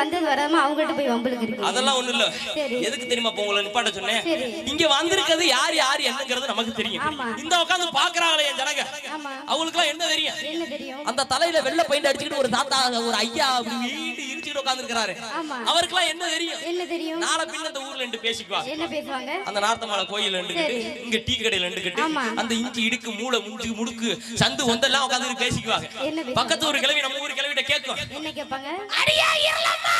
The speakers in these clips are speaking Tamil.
வந்தது வராம அவங்ககிட்ட போய் வம்பளுக்கு இருக்கு அதெல்லாம் ஒண்ணு இல்ல. எதுக்கு தெரியுமா இப்ப உங்களை நிப்பாட்ட சொன்னேன். இங்க வந்திருக்கிறது யார் யார் என்னங்கிறது நமக்கு தெரியும். இந்த உட்கார்ந்து பாக்குறாங்களே என் ஜனங்க. அவங்களுக்கு எல்லாம் என்ன தெரியும்? என்ன தெரியும்? அந்த தலையில வெள்ளை பெயிண்ட் அடிச்சுக்கிட்டு ஒரு தாத்தா ஒரு ஐயா அப்படி வீடு இடிச்சுக்கிட்டு உட்கார்ந்து இருக்கிறாரு ஆமா. அவருக்கெல்லாம் என்ன தெரியும்? என்ன தெரியும்? நாளை பின்ன இந்த ஊர்ல ரெண்டு பேசிக்குவாங்க என்ன பேசுவாங்க? அந்த நார்த்தமால கோயில் நின்றுக்கிட்டு இங்க டீ கடையில நின்றுக்கிட்டு. அந்த இஞ்சி இடுக்கு மூளை முஞ்சு முடுக்கு சந்து ஒந்தெல்லாம் உட்கார்ந்து பேசிக்குவாங்க? பக்கத்து ஒரு கிழவி நம்ம ஊர் கிழவிட்ட கேட்கும். என்ன கேட்பாங்க? அடியா இருளம்மா!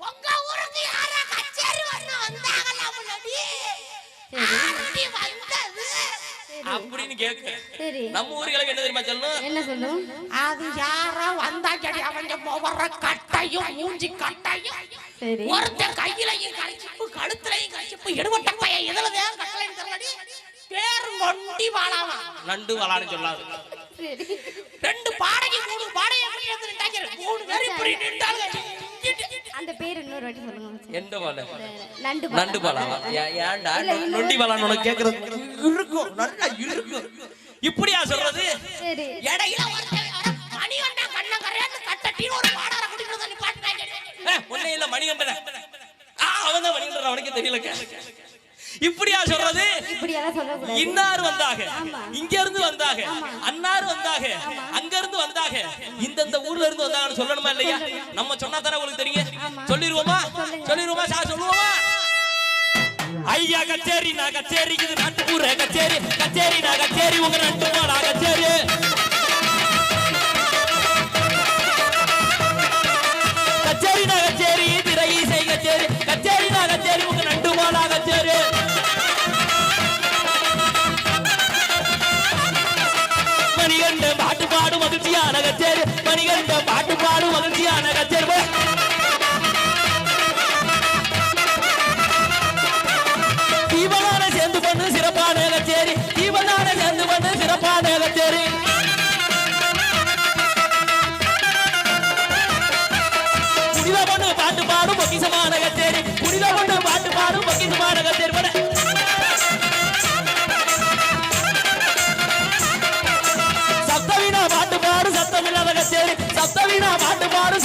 உங்க ஊருக்கு யாரா கச்சேரி பண்ண வந்தாங்களா முன்னாடி வந்தது அப்படின்னு கேட்க சரி. நம்ம ஊர் கிழவி என்ன தெரியுமா சொல்லணும்? என்ன சொல்லும் அது யாரா அவங்க முகர கட்டையும் மூஞ்சி கட்டையும். சரி. ஒருத்தன் கையிலையும் கழிச்சிப்பு கழுத்துலையும் கழிச்சிப்பு எடுவட்ட பையன் பேர் நொண்டி வாழாமா. நண்டு சொல்லாது. சரி. ரெண்டு மூணு வந்து நின்றாங்க? மூணு பேர் இப்படி நின்றாங்க அந்த பேர் இன்னொரு வாட்டி சொல்லுங்க. எந்த பால நண்டு நண்டு பாலா ஏ- ஏன்டா? நொண்டி பாலான்னு உனக்கு கேக்குறது? இருக்கும் நல்லா இருக்கும். இப்படியா சொல்றது? சரி. இடையில மணிகண்டன் கண்ணங்கரையான்னு கட்டட்டின்னு ஒரு பாடார குடிக்கிறது வந்து நிப்பாட்டினாங்க. ஏ, உன்னை இல்ல மணிகண்டன. அவன் தான் மணிகண்டன் அவனுக்கே தெரியல இப்படியா சொல்றது? இன்னார் வந்தாக. இங்க இருந்து வந்தாக? அன்னார் வந்தாக? அங்க இருந்து வந்தாக? இந்தந்த ஊர்ல இருந்து வந்தாங்கன்னு சொல்லணுமா இல்லையா? நம்ம சொன்னா தானே உங்களுக்கு தெரியும் சொல்லிருவோமா சொல்லிருவோமா சார் சொல்லுவோமா? ஐயா கச்சேரி நான் கச்சேரி இது நாட்டுப்பூர கச்சேரி. கச்சேரி நான் கச்சேரி உங்க ரெண்டு பாடும் மகிழ்ச்சியான கச்சேரி மணிகண்ட பாட்டு பாடும் மகிழ்ச்சியான கச்சேரி போ. சேர்ந்து பண்ணு சிறப்பான கச்சேரி தீபனான சேர்ந்து பண்ணு சிறப்பான கச்சேரி புனித பண்ணு பாட்டு பாடும் பொக்கிசமான கச்சேரி புனித பண்ணு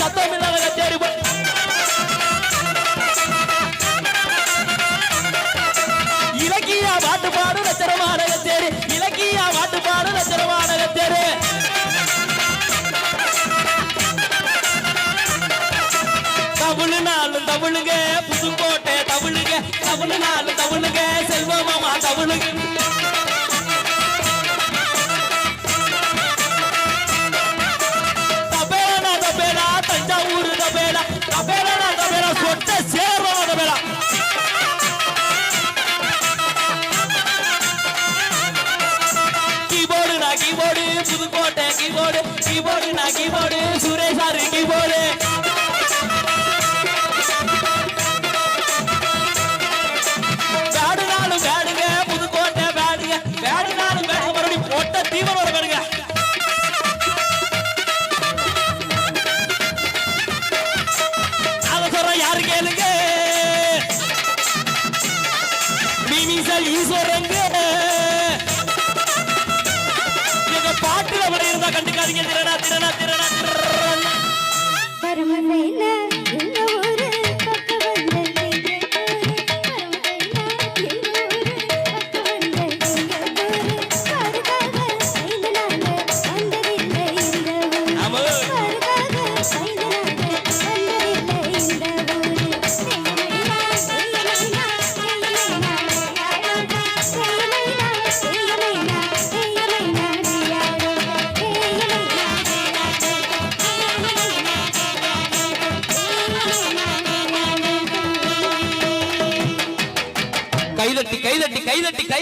சத்தம் இல்லாத சத்தமில்லாத கச்சேரி இலக்கிய இலக்கியா பாட்டு பாடு நச்சரமான கச்சேரி இலக்கிய பாட்டு பாடு நச்சரமான கச்சேரி தமிழ்நாடு தமிழுங்க புதுக்கோட்டை தமிழுங்க தமிழ்நாடு தமிழுங்க செல்வமாமா தமிழுங்க கீபோர்டு நான் கீபோர்டு புதுக்கோட்டை கீபோர்டு கீபோர்டு நான் கீபோர்டு சுரேஷாரு கீபோர்டு கண்டுக்காதீங்க திறனா திறனா திறனா திறனா கைதட்டி கை